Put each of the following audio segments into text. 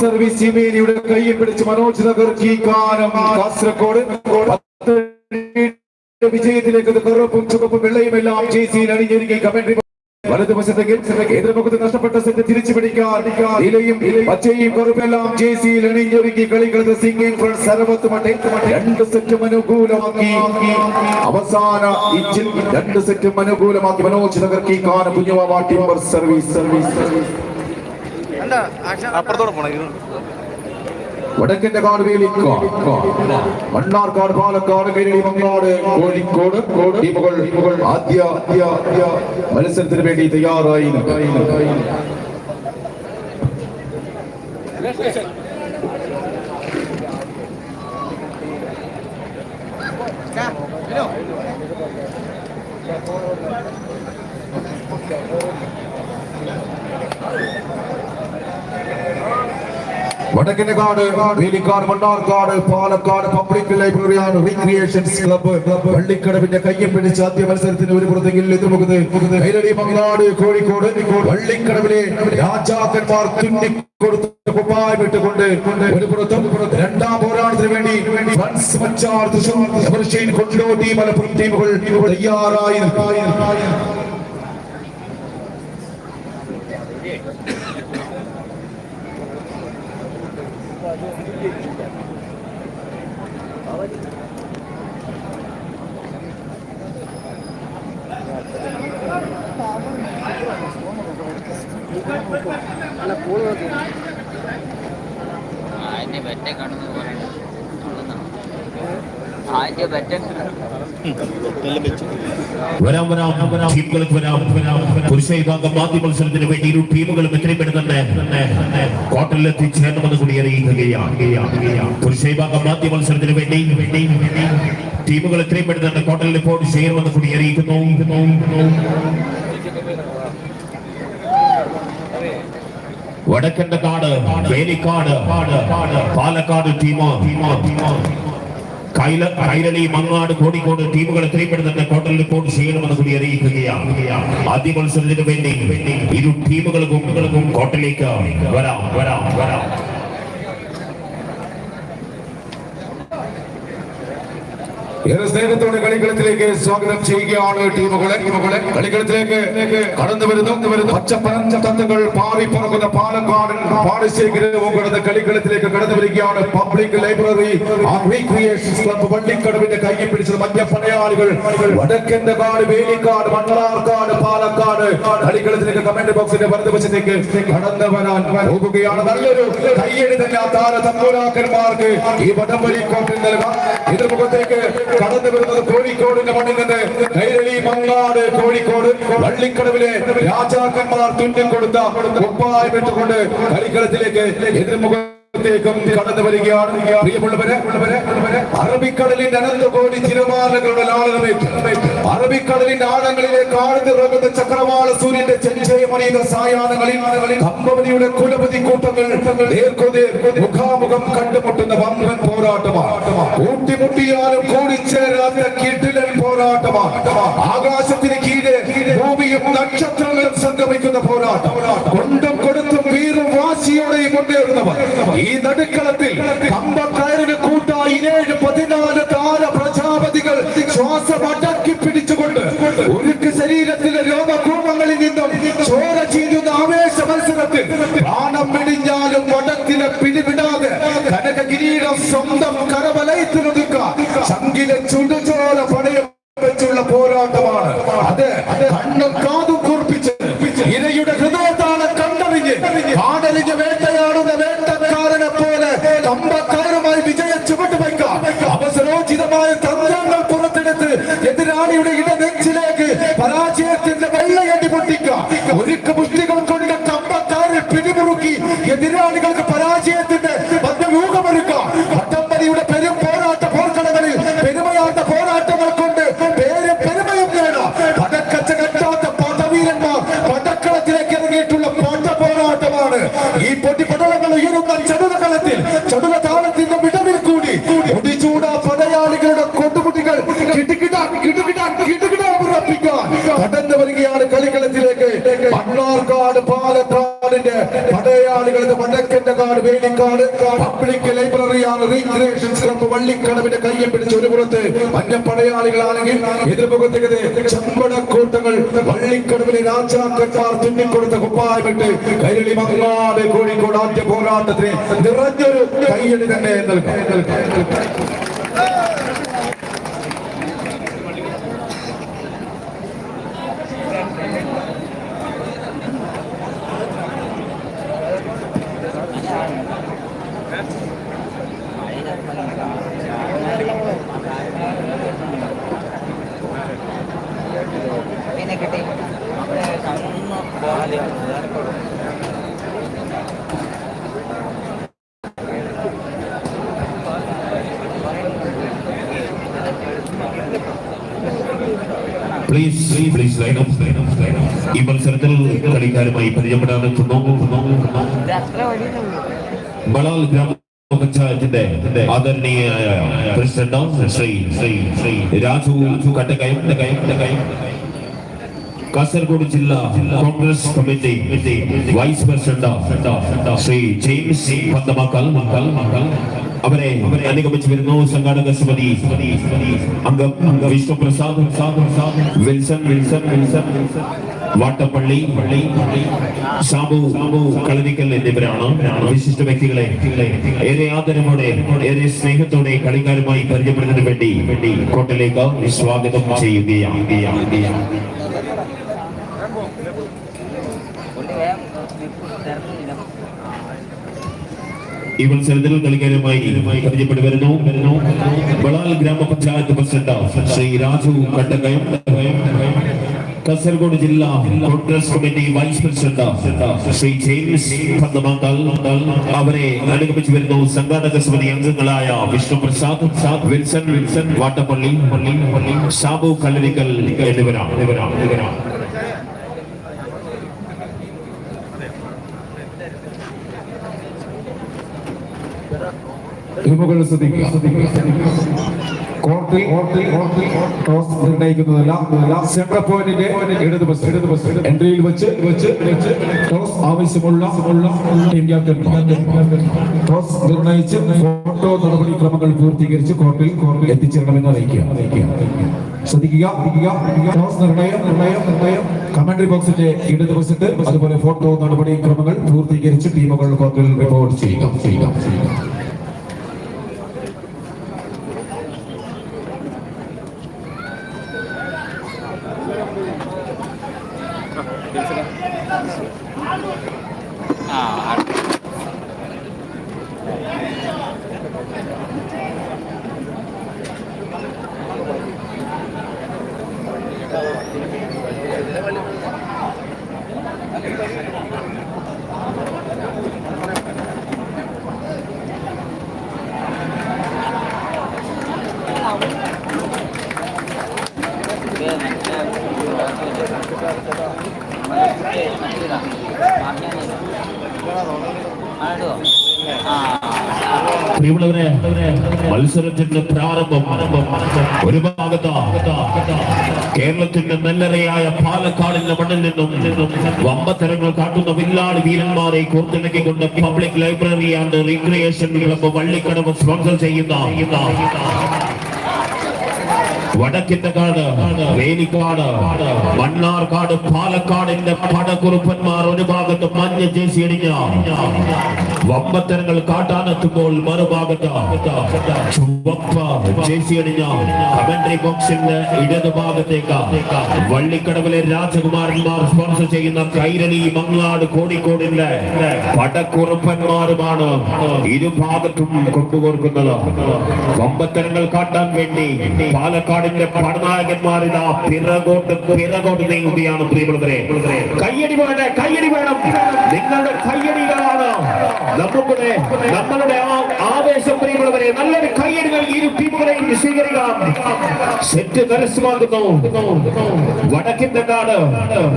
Service ചീമേനിയുടെ കയ്യിൽ പിടിച്ച് മനോജ് നഗർ കീക്കാനം കാസർഗോഡ് വിജയത്തിലേക്ക് കറുപ്പും ചുവപ്പും വെള്ളയും എല്ലാം ജേസിയിൽ അണിഞ്ഞൊരുങ്ങി കമന്ററി വലതുവശത്തെങ്കിൽ എതിർമുഖത്ത് നഷ്ടപ്പെട്ട സെറ്റ് തിരിച്ചു പിടിക്കാൻ പച്ചയും ഫ്രണ്ട് രണ്ട് അനുകൂലമാക്കി. അവസാന രണ്ട് അനുകൂലമാക്കി. Manoj service service service. അപ്പുറത്തോടെ പോണേ ഇത് വടക്കന്റെ കാട് വേലിക്കാട് മണ്ണാർക്കാട് പാലക്കാട് കൈരളി മങ്ങാട് കോഴിക്കോട് ടീമുകൾ ടീമുകൾ ആദ്യ ആദ്യ ആദ്യ മത്സരത്തിന് വേണ്ടി തയ്യാറായി വടക്കന്റെ കാട് വേലിക്കാട് മണ്ണാർക്കാട് പാലക്കാട് പബ്ലിക് ലൈബ്രറി ആണ് റീക്രിയേഷൻസ് ക്ലബ്ബ് വള്ളിക്കടവിന്റെ കയ്യും പിടിച്ച് ആദ്യ മത്സരത്തിന് ഒരു പുറത്തെങ്കിലും കൈരളി മങ്ങാട് കോഴിക്കോട് വള്ളിക്കടവിലെ രാജാക്കന്മാർ തുന്നിക്കൊടുത്ത കുപ്പായം വിട്ടുകൊണ്ട് ഒരു പുറത്തും രണ്ടാം പോരാട്ടത്തിന് വേണ്ടി മച്ചാർ തൃശൂർ എവർഷീൻ കൊണ്ടോട്ടി മലപ്പുറം ടീമുകൾ തയ്യാറായി. അതിന്റെ ബെറ്റെ കാണുന്നു പറയുന്നത് അതിന്റെ ബെറ്റെ വരാം വരാം ടീമുകൾക്ക് വരാം പുരുഷ വിഭാഗം ആദ്യ മത്സരത്തിന് വേണ്ടി ഇരു ടീമുകളും എത്രയും പെടുന്നുണ്ട് ക്വാർട്ടറിൽ കൂടി അറിയിക്കുകയാണ്. പുരുഷ വിഭാഗം ആദ്യ മത്സരത്തിന് വേണ്ടി ടീമുകൾ എത്രയും പെടുന്നുണ്ട് ക്വാർട്ടറിൽ ഇപ്പോൾ ചേരുമെന്ന് കൂടി അറിയിക്കുന്നു. വടക്കന്റെ കാട് വേലിക്കാട് പാലക്കാട് ടീമോ ടീമോ ടീമോ. കൈരളി മങ്ങാട് കോഴിക്കോട് ടീമുകളെ എത്രപ്പെടുന്നുണ്ട് ടോട്ടൽ റിപ്പോർട്ട് ചെയ്യണമെന്ന് കൂടി അറിയിക്കുകയാണ്. ആദ്യ മത്സരത്തിന് വേണ്ടി ഇരു ടീമുകൾക്കും കോട്ടയിലേക്ക് വരാം വരാം വരാം. ഏറെ സ്നേഹത്തോടെ കളിക്കളത്തിലേക്ക് സ്വാഗതം ചെയ്യുകയാണ് ടീമുകളെ. ടീമുകളെ കളിക്കളത്തിലേക്ക് കടന്നു വരുന്നു. വരുന്നു പച്ചപ്പറഞ്ഞ തത്തുകൾ പാറി പറക്കുന്ന പാലക്കാടൻ പാടശേഖരവും കടന്ന് കളിക്കളത്തിലേക്ക് കടന്നു വരികയാണ് പബ്ലിക് ലൈബ്രറി റീക്രിയേഷൻസ് ക്ലബ്ബ് വള്ളിക്കടവിന്റെ കൈ പിടിച്ചത് മഞ്ഞപ്പടയാളികൾ വടക്കന്റെ കാട് വേലിക്കാട് മണ്ണാർക്കാട് പാലക്കാട് കളിക്കളത്തിലേക്ക് കമന്റ് ബോക്സിന്റെ വലതുവശത്തേക്ക് കടന്നു വരാൻ പോകുകയാണ്. നല്ലൊരു കയ്യടി തന്നെ ആ താര തമ്പൂരാക്കന്മാർക്ക് ഈ വടംവലി കോട്ടിൽ നൽകാം എതിർമുഖത്തേക്ക് കടന്നു വരുന്നത് കോഴിക്കോടിന്റെ മണ്ണിൽ നിന്ന്. കൈരളി മങ്ങാട് കോഴിക്കോട് വള്ളിക്കടവിലെ രാജാക്കന്മാർ കൊടുത്ത കുപ്പായം ഇട്ടുകൊണ്ട് കളിക്കളത്തിലേക്ക് എതിർമുഖത്തേക്കും കടന്നു പ്രിയമുള്ളവരെ അറബിക്കടലിന്റെ അനന്ത കോടി തിരമാലകളുടെ ലാളനമേറ്റ്. അറബിക്കടലിന്റെ ആഴങ്ങളിലേക്ക് ആഴ്ന്നിറങ്ങുന്ന ചക്രവാള സൂര്യന്റെ ചെഞ്ചയമണിയുന്ന സായാഹ്നങ്ങളിൽ കമ്പവനിയുടെ കുലപതി കൂട്ടങ്ങൾ മുഖാമുഖം കണ്ടുമുട്ടുന്ന വമ്പൻ പോരാട്ടമാണ്. കൂട്ടിമുട്ടിയാലും കൂടിച്ചേരാത്ത കിടിലൻ പോരാട്ടമാണ്. ആകാശത്തിന് കീഴേ ഭൂമിയും നക്ഷത്രങ്ങളും സംഗമിക്കുന്ന പോരാട്ടം. കൊണ്ടും കൊടുത്തും വീറും വാശിയോടെയും മുന്നേറുന്നവർ ഈ നടുക്കളത്തിൽ കമ്പക്കയറിന് കൂട്ടായി ഏഴ് പതിനാല് താര പ്രജാപതികൾ ശ്വാസം അടക്കി പിടിച്ചുകൊണ്ട് ഉരുക്ക് ശരീരത്തിലെ രോമകൂപങ്ങളിൽ നിന്നും ചോര ചെയ്യുന്ന ആവേശ മത്സരത്തിൽ പ്രാണം വെടിഞ്ഞാലും വടത്തിലെ പിടിവിടാതെ കനക കിരീടം സ്വന്തം കരവലയത്തിനൊതുക്കുക ചങ്കിലെ ചുടുചോര പണയം വെച്ചുള്ള പോരാട്ടമാണ്. അത് കണ്ണും പൊട്ടിക്കുക ഒരുക്ക് മുഷ്ടികൾ കൊണ്ട് കമ്പക്കാരെ പിടിമുറുക്കി എതിരാളികൾക്ക് പരാജയത്തിന്റെ മധ്യവ്യൂഹമൊരുക്കാം വട്ടംവലിയുടെ പെരും പോരാട്ട പോർക്കളങ്ങളിൽ പെരുമയാട്ട പോരാട്ടങ്ങൾ കൊണ്ട് പേരും പെരുമയും നേടാം. പടക്കച്ച കെട്ടാത്ത പടവീരന്മാർ പടക്കളത്തിലേക്ക് ഇറങ്ങിയിട്ടുള്ള പട പോരാട്ടമാണ്. ഈ പൊട്ടിപ്പടലങ്ങൾ ഉയരുന്ന ചടുലകളത്തിൽ ചടുല താളത്തിന്റെ വിടവിൽ കൂടി ഒടിച്ചൂട പടയാളികളുടെ കൊണ്ടുമുട്ടികൾ കിടുകിട കിടുകിട കിടുകിട ഉറപ്പിക്കാൻ കടന്നു വരികയാണ് കളിക്കളത്തിലേക്ക് മണ്ണാർക്കാട് പാലക്കാടിന്റെ പടയാളികൾ വടക്കിന്റെ കാട് വേലിക്കാട് പബ്ലിക് ലൈബ്രറിയാണ് റീക്രിയേഷൻ ക്ലബ്ബ് വള്ളിക്കടവിന്റെ കയ്യെ പിടിച്ച് ഒരു പുറത്ത് മഞ്ഞപ്പടയാളികളാണെങ്കിൽ എതിർമുഖത്തേക്ക് ചമ്പടക്കൂട്ടങ്ങൾ വള്ളിക്കടവിലെ രാജാക്കന്മാർ തുന്നിക്കൊടുത്ത കുപ്പായമിട്ട് കൈരളി മങ്ങാട് കോഴിക്കോട് ആദ്യ പോരാട്ടത്തിന് നിറഞ്ഞൊരു കയ്യടി തന്നെ നൽകാം പിന്നെ കിട്ടി അവിടെ കണ്ണു പോകാതെ please please line off line off line up ഈ മത്സരത്തിൽ കളിക്കാരുമായി അത്ര ബളാൽ ഗ്രാമപഞ്ചായത്തിന്റെ ആദരണീയായ പ്രസിഡന്റ് ശ്രീ ശ്രീ ശ്രീ രാജു കട്ടക്കയം കട്ടക്കയം കട്ടക്കയം. കാസർഗോഡ് ജില്ലാ Congress committee vice president Shri James Panthamakkal മക്കൾ മക്കൾ അവരെ അനുഗമിച്ചു വരുന്നു സംഘാടക സമിതി. അംഗം Vishnu Prasad Wilson Wilson Wilson. Vattappally Pally Sabu Sabu കളരിക്കൽ എന്നിവരാണ് വിശിഷ്ട വ്യക്തികളെ ഏറെ ആദരവോടെ ഏറെ സ്നേഹത്തോടെ കളിക്കാരുമായി പരിചയപ്പെടുന്നതിന് വേണ്ടി വേണ്ടി കോട്ടയിലേക്ക് സ്വാഗതം ചെയ്യുകയാണ്. ഈ മത്സരത്തിൽ കളിക്കാരുമായി പരിചയപ്പെട്ടു വരുന്നു വരുന്നു ബളാൽ ഗ്രാമപഞ്ചായത്ത് പ്രസിഡന്റ് ശ്രീ രാജു കട്ടകയം കാസർഗോഡ് ജില്ലാ Congress committee vice president Shri James Panthamakkal അവരെ അനുഗമിച്ചു വരുന്നു സംഘാടക സമിതി അംഗങ്ങളായ വിഷ്ണു പ്രസാദ് വിൽസൺ വിൽസൺ വാട്ടപ്പള്ളി ഷാബു കല്ലരിക്കൽ എന്നിവരാണ്. ടീമുകൾ ശ്രദ്ധിക്കുക കോർട്ടിൽ കോർട്ടിൽ കോർട്ടിൽ ടോസ് നിർണയിക്കുന്നതല്ല. സെൻട്രൽ പോയിന്റിന്റെ ഇടത് ബസ് ഇടത് ബസ് എൻട്രിയിൽ വെച്ച് വെച്ച് വെച്ച് ടോസ് ആവശ്യമുള്ള ടീം ക്യാപ്റ്റൻ ടോസ് നിർണയിച്ച് ഫോട്ടോ നടപടിക്രമങ്ങൾ പൂർത്തീകരിച്ച് കോർട്ടിൽ കോർട്ടിൽ എത്തിച്ചേരണമെന്ന് അറിയിക്കുക. ശ്രദ്ധിക്കുക. ടോസ് നിർണയം നിർണയം നിർണയം കമന്ററി ബോക്സിന്റെ ഇടത് വശത്ത് അതുപോലെ ഫോട്ടോ നടപടിക്രമങ്ങൾ പൂർത്തീകരിച്ച് ടീമുകൾ കോർട്ടിൽ റിപ്പോർട്ട് ചെയ്യുക ചെയ്യുക. ചെയ്യുക. ആ മത്സരത്തിന്റെ പ്രാരംഭം ഒരു ഭാഗത്ത് കേരളത്തിന്റെ നെല്ലറയായ പാലക്കാടിന്റെ മണ്ണിൽ നിന്നും വമ്പത്തരങ്ങൾ കാട്ടുന്ന വില്ലാളി വീരന്മാരെ കോർത്തിണക്കിക്കൊണ്ട് public library and recreation club Vallikkadavu sponsor ചെയ്യുന്ന വടക്കിന്റെ കാട് വേലിക്കാട് മണ്ണാർക്കാട് പാലക്കാടിന്റെ പടക്കുറുപ്പന്മാർ ഒരു ഭാഗത്ത് മഞ്ഞ ജേസി അടിഞ്ഞ വമ്പത്തരങ്ങൾ കാട്ടാനെത്തുമ്പോൾ ചുവപ്പ അണിഞ്ഞ കമന്ററി ബോക്സിന്റെ വള്ളിക്കടവിലെ രാജകുമാരന്മാർ സ്പോൺസർ ചെയ്യുന്ന കൈരണി മങ്ങാട് കോഴിക്കോടിന്റെ പടക്കുറുപ്പന്മാരുമാണ് ഇരുഭാഗത്തും കൊണ്ടുപോർക്കുന്നത് വമ്പത്തരങ്ങൾ കാട്ടാൻ വേണ്ടി പാലക്കാടിന്റെ പടനായകന്മാരിതാ പിറകോട്ട് പിറകോട്ട് നീങ്ങുകയാണ് പ്രിയമുള്ളവരെ. കയ്യടി വേണ്ട കയ്യടി വേണം. നിങ്ങളുടെ കയ്യടികളാണ്. നമ്മുടെ നമ്മളുടെ ആ ആവേശം പ്രിയമുള്ളവരെ നല്ലൊരു കയ്യടികൾ ഇരു ടീമുകളെയും സ്വീകരിക്കാം. സെറ്റ് കരസ്ഥമാക്കുന്നു വടക്കിന്റെ കാട്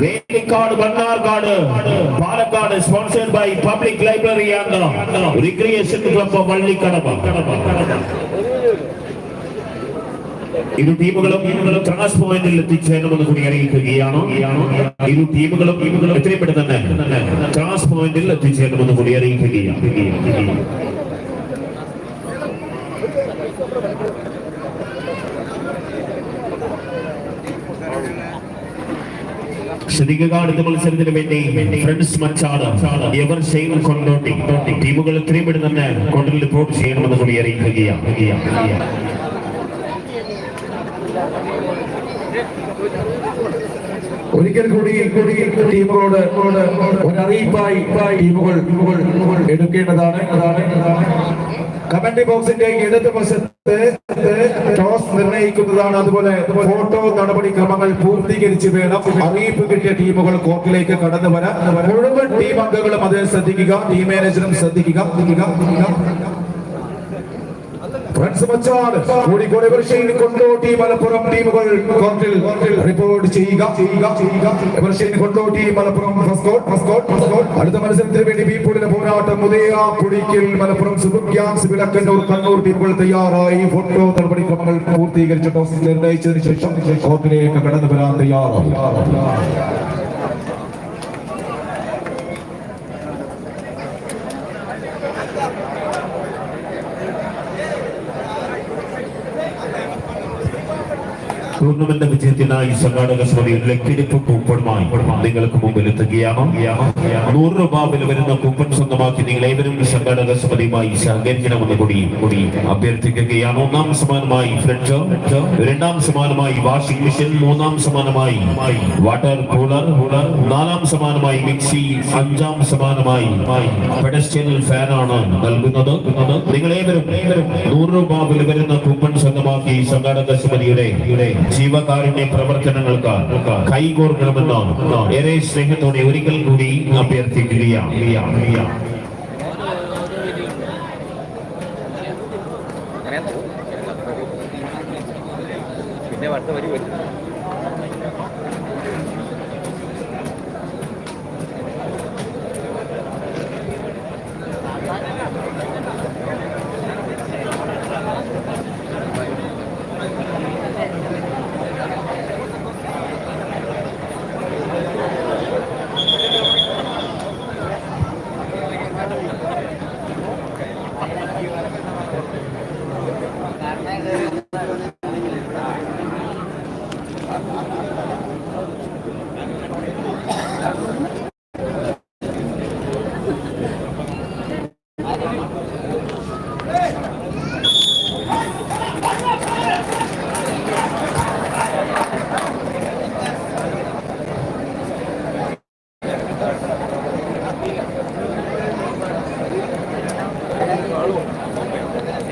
Velikkad Mannarkkad Palakkad sponsored by public library and recreation club Vallikkadavu ഇരു ടീമുകളും ക്രാസ് പോയിന്റിൽ എത്തിച്ചേരണമെന്ന് കൂടി അറിയിക്കുകയാണ്. ഇരു ടീമുകളും എത്രയും പെട്ടെന്ന് തന്നെ ക്രാസ് പോയിന്റിൽ എത്തിച്ചേരണമെന്ന് കൂടി അറിയിക്കുകയാണ്. ശ്രദ്ധിക്കുക അടുത്ത മത്സരത്തിന് വേണ്ടി friends Machad ever Shane Kondotty ടീമുകൾ എത്രയും പെട്ടെന്ന് തന്നെ കൊണ്ടിൽ റിപ്പോർട്ട് ചെയ്യണമെന്ന് കൂടി അറിയിക്കുകയാണ്. ഒരിക്കൽ കൂടി കൂടി ടീമുകളോട് ഒരറിയിപ്പായി ടീമുകൾ ടീമുകൾ എടുക്കേണ്ടതാണ്. അതാണ് കമന്റ് ബോക്സിന്റെ ഇടത് വശത്ത് ടോസ് നിർണയിക്കുന്നതാണ്. അതുപോലെ ഫോട്ടോ നടപടിക്രമങ്ങൾ പൂർത്തീകരിച്ച് വേണം. അറിയിപ്പ് കിട്ടിയ ടീമുകൾ കോർട്ടിലേക്ക് കടന്നു വരാൻ. മുഴുവൻ ടീം അംഗങ്ങളും അത് ശ്രദ്ധിക്കുക ടീം മാനേജറും ശ്രദ്ധിക്കുക. ഫ്രണ്ട്സ് മച്ചാട് കോഴിക്കോട് എവർഷയിൽ കൊണ്ടോട്ടി മലപ്പുറം ടീമുകൾ കോർട്ടിൽ റിപ്പോർട്ട് ചെയ്യുക. എവർഷയിൽ കൊണ്ടോട്ടി മലപ്പുറം അടുത്ത മത്സരത്തിന് വേണ്ടി ബീപ്പൂടിന്റെ പോരാട്ടം. ഉദയ പുടിക്കൽ മലപ്പുറം സുബുർ ഗ്യാങ്സ് വിളക്കന്നൂർ കണ്ണൂർ ടീമുകൾ തയ്യാറായി. ഫോട്ടോ നടപടിക്രമങ്ങൾ പൂർത്തീകരിച്ച ടോസ് നിർണയിച്ചതിന് ശേഷം കോർട്ടിലേക്ക് കടന്നു വരാൻ തയ്യാറായി. ടൂർണമെന്റ് വിജയത്തിനായി സംഘാടക സമിതി ലക്കിടിപ്പ് കൂപ്പണുമായി നിങ്ങൾക്ക് മുമ്പിൽ എത്തുകയാണ്. നൂറ് രൂപ വില വരുന്ന കൂപ്പൺ സ്വന്തമാക്കി നിങ്ങൾ ഏവരും സംഘാടക സമിതിയുമായി സഹകരിക്കണമെന്ന് കൂടി കൂടി അഭ്യർത്ഥിക്കുകയാണ്. ഒന്നാം സമാനമായി ഫ്രിഡ്ജ് രണ്ടാം സമാനമായി വാഷിംഗ് മെഷീൻ മൂന്നാം സമാനമായി വാട്ടർ കൂളർ നാലാം സമാനമായി മിക്സി അഞ്ചാം സമാനമായി പെഡസ്റ്റൽ ഫാനാണ് നൽകുന്നത്. നിങ്ങൾ ഏവരും നൂറ് രൂപ വില വരുന്ന കൂപ്പൺ സ്വന്തമാക്കി സംഘാടക സമിതിയുടെ ജീവകാരുണ്യ പ്രവർത്തനങ്ങൾക്ക് കൈകോർക്കണമെന്ന് ഏറെ സ്നേഹത്തോടെ ഒരിക്കൽ കൂടി അഭ്യർത്ഥിക്കുകയാണ് പിന്നെ വരി വരും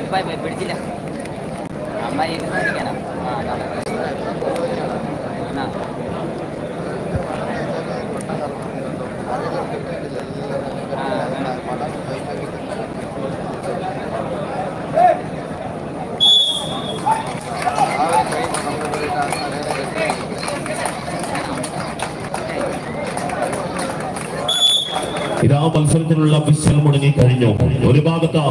ഇപ്പം പിടിച്ചില്ല അമ്മ ഇരുന്ന് പിടിക്കണം ആ അതാണ് ആ ആ വേണം ഇതാ മത്സരത്തിനുള്ള വിശൽ മുടങ്ങി കഴിഞ്ഞു ഒരു ഭാഗത്ത്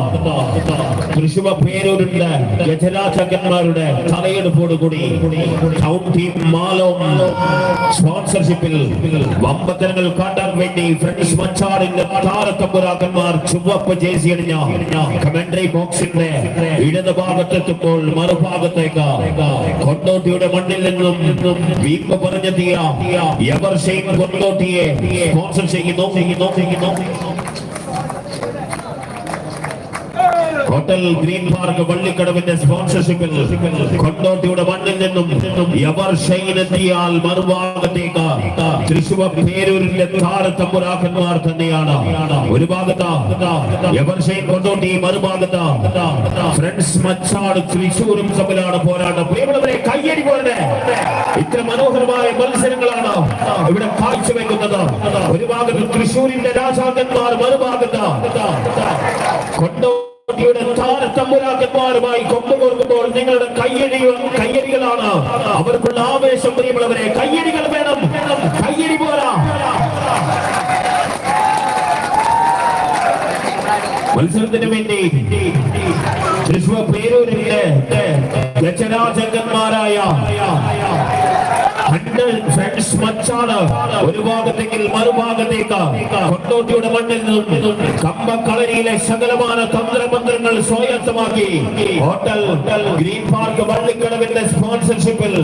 തൃശൂർ പേരൂരിന്റെ ഗജരാജകന്മാരുടെ തലയെടുപ്പോടുകൂടി സ്പോൺസർഷിപ്പിൽ വമ്പത്തനങ്ങൾ കാട്ടാൻ വേണ്ടി ഫ്രണ്ട്സ് മച്ചാറിന്റെ താരത്തമ്പുരാക്കന്മാർ ചുവപ്പ് ജേസി അണിഞ്ഞ കമന്ററി ബോക്സിന്റെ ഇടത് ഭാഗത്തെത്തുമ്പോൾ മറുഭാഗത്തേക്ക് കൊണ്ടോട്ടിയുടെ മണ്ണിൽ നിന്നും വീമ്പ് പറഞ്ഞെത്തിയ എവർ ഷെയ്ൻ കൊണ്ടോട്ടിയെ സ്പോൺസർ ചെയ്യുന്നു ചെയ്യുന്നു ചെയ്യുന്നു. ഹോട്ടൽ ഗ്രീൻ പാർക്ക് വള്ളിക്കടവിന്റെ സ്പോൺസർഷിപ്പിൽ കൊണ്ടോട്ടിയുടെ മണ്ണിൽ നിന്നും എവർ ഷൈനെത്തിയാൽ മറുഭാഗത്തേക്ക് തൃശൂർ പേരൂരിലെ താരത്തമ്പുരാക്കന്മാർ തന്നെയാണ്. ഒരു ഭാഗത്ത് എവർ ഷൈൻ കൊണ്ടോട്ടി മറുഭാഗത്ത് ഫ്രണ്ട്സ് മച്ചാട് തൃശൂരും തമ്മിലാണ് പോരാട്ടം. പ്രിയമുള്ളവരെ കയ്യടി പോലെ. ഇത്ര മനോഹരമായ മത്സരങ്ങളാണ് ഇവിടെ കാഴ്ചവെക്കുന്നത്. ഒരു ഭാഗത്ത് തൃശൂരിന്റെ രാജാക്കന്മാർ മറുഭാഗത്ത് കൊണ്ടോ യുടെ താരത്തമ്പുരാക്കന്മാരുമായി കൊമ്പ് കോർക്കുമ്പോൾ നിങ്ങളുടെ കയ്യടി കയ്യടികളാണ്. അവർക്കുള്ള ആവേശം പ്രിയമുള്ളവരെ കയ്യടികൾ വേണം. കയ്യടി പോരാ. മത്സരത്തിന് വേണ്ടി തൃശ്വ പേരൂരിന്റെ ഗജരാജങ്കന്മാരായ ഹൺഡ്രഡ് ഫ്രണ്ട്സ് മച്ചാണ്. ഒരു ഭാഗത്തേക്ക് മറുഭാഗത്തേക്ക്. കൊണ്ടോട്ടിയുടെ മണ്ണിൽ നിന്നും കമ്പക്കളരിയിലെ സകലമാന തന്ത്രമന്ത്രങ്ങൾ സ്വായത്തമാക്കി. ഹോട്ടൽ ഗ്രീൻ പാർക്ക് വള്ളിക്കടവിന്റെ സ്പോൺസർഷിപ്പിൽ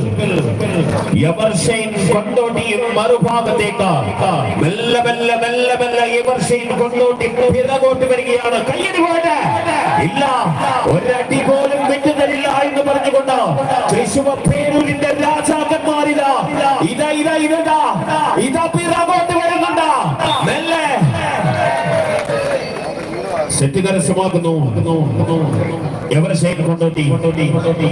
എവർഷൈൻ കൊണ്ടോട്ടിയും മറുഭാഗത്തേക്ക്. മെല്ലെ മെല്ലെ മെല്ലെ മെല്ലെ എവർഷൈൻ കൊണ്ടോട്ടി പിറകോട്ട് വരികയാണ്. കയ്യടി പോട്ടെ ഇല്ല ഒരടി പോലും വിട്ടുതരില്ല എന്ന് പറഞ്ഞുകൊണ്ട്. തൃശൂർ സെറ്റ് കരസ്ഥമാക്കുന്നു എവർ ഷേക്ക് കൊണ്ടോട്ടി കൊണ്ടോട്ടി കൊണ്ടോട്ടി